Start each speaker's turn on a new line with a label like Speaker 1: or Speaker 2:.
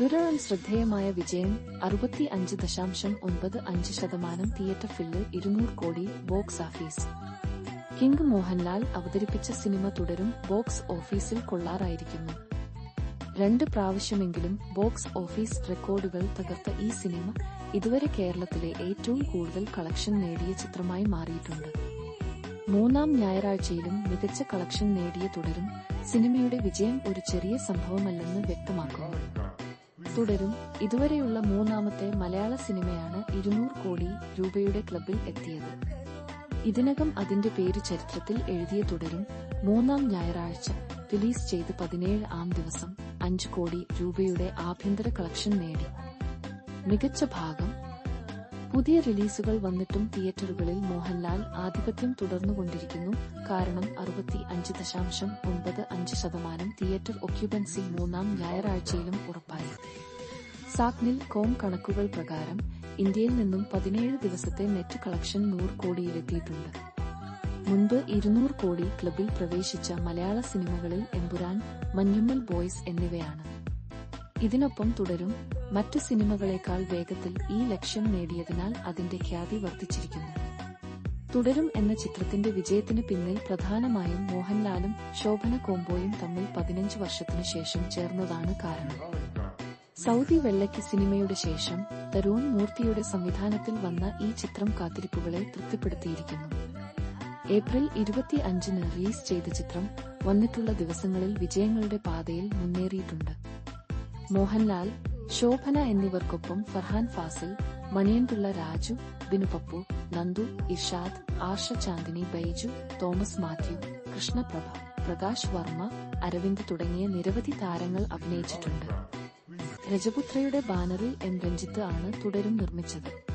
Speaker 1: തുടരും ശ്രദ്ധേയമായ വിജയം അറുപത്തി അഞ്ച് ദശാംശം ഒൻപത് അഞ്ച് ശതമാനം തിയേറ്റർ ഫില്ല് ഇരുന്നൂറ് കോടി ബോക്സ് ഓഫീസ്. കിങ് മോഹൻലാൽ അവതരിപ്പിച്ച സിനിമ തുടരും ബോക്സ് ഓഫീസിൽ കൊള്ളാറായിരിക്കുന്നു. രണ്ട് പ്രാവശ്യമെങ്കിലും ബോക്സ് ഓഫീസ് റെക്കോർഡുകൾ തകർത്ത ഈ സിനിമ ഇതുവരെ കേരളത്തിലെ ഏറ്റവും കൂടുതൽ കളക്ഷൻ നേടിയ ചിത്രമായി മാറിയിട്ടുണ്ട്. മൂന്നാം ഞായറാഴ്ചയിലും മികച്ച കളക്ഷൻ നേടിയ തുടരും സിനിമയുടെ വിജയം ഒരു ചെറിയ സംഭവമല്ലെന്ന് വ്യക്തമാക്കുന്നു. തുടരും. ഇതുവരെയുള്ള മൂന്നാമത്തെ മലയാള സിനിമയാണ് ഇരുന്നൂറ് കോടി രൂപയുടെ ക്ലബിൽ എത്തിയത്. ഇതിനകം അതിന്റെ പേര് ചരിത്രത്തിൽ എഴുതിയ തുടരും. മൂന്നാം ഞായറാഴ്ച റിലീസ് ചെയ്ത് പതിനേഴ് ആം ദിവസം അഞ്ച് കോടി രൂപയുടെ ആഭ്യന്തര കളക്ഷൻ നേടി. മികച്ച ഭാഗം പുതിയ റിലീസുകൾ വന്നിട്ടും തിയേറ്ററുകളിൽ മോഹൻലാൽ ആധിപത്യം തുടർന്നുകൊണ്ടിരിക്കുന്നു. കാരണം അറുപത്തി അഞ്ച് ദശാംശം ഒൻപത് അഞ്ച് ശതമാനം തിയേറ്റർ ഒക്യുപൻസി മൂന്നാം ഞായറാഴ്ചയിലും ഉറപ്പായി. സാക്നിൽ കോം കണക്കുകൾ പ്രകാരം ഇന്ത്യയിൽ നിന്നും പതിനേഴ് ദിവസത്തെ നെറ്റ് കളക്ഷൻ നൂറ് കോടിയിലെത്തിയിട്ടുണ്ട്. മുൻപ് ഇരുന്നൂറ് കോടി ക്ലബിൽ പ്രവേശിച്ച മലയാള സിനിമകളിൽ എമ്പുരാൻ മഞ്ഞുമ്മൽ ബോയ്സ് എന്നിവയാണ്. ഇതിനൊപ്പം തുടരും മറ്റു സിനിമകളെക്കാൾ വേഗത്തിൽ ഈ ലക്ഷ്യം നേടിയതിനാൽ അതിന്റെ ഖ്യാതി വർദ്ധിച്ചിരിക്കുന്നു. തുടരും എന്ന ചിത്രത്തിന്റെ വിജയത്തിന് പിന്നിൽ പ്രധാനമായും മോഹൻലാലും ശോഭന കോംബോയും തമ്മിൽ പതിനഞ്ച് വർഷത്തിനു ശേഷം ചേർന്നതാണ് കാരണം. സൗദി വെള്ളയ്ക്ക് സിനിമയുടെ ശേഷം തരൂൺ മൂർത്തിയുടെ സംവിധാനത്തിൽ വന്ന ഈ ചിത്രം കാത്തിരിപ്പുകളെ തൃപ്തിപ്പെടുത്തിയിരിക്കുന്നു. ഏപ്രിൽ ഇരുപത്തി അഞ്ചിന് റിലീസ് ചെയ്ത ചിത്രം വന്നിട്ടുള്ള ദിവസങ്ങളിൽ വിജയങ്ങളുടെ പാതയിൽ മുന്നേറിയിട്ടുണ്ട്. മോഹൻലാൽ ശോഭന എന്നിവർക്കൊപ്പം ഫർഹാൻ ഫാസിൽ മണിയൻപിള്ള രാജു ബിനുപപ്പു നന്ദു ഇർഷാദ് ആർഷ ചാന്ദിനി ബൈജു തോമസ് മാത്യു കൃഷ്ണപ്രഭ പ്രകാശ് വർമ്മ അരവിന്ദ് തുടങ്ങിയ നിരവധി താരങ്ങൾ അഭിനയിച്ചിട്ടുണ്ട്. രജപുത്രയുടെ ബാനറിൽ എം രഞ്ജിത്ത് ആണ് തുടരും നിർമ്മിച്ചത്.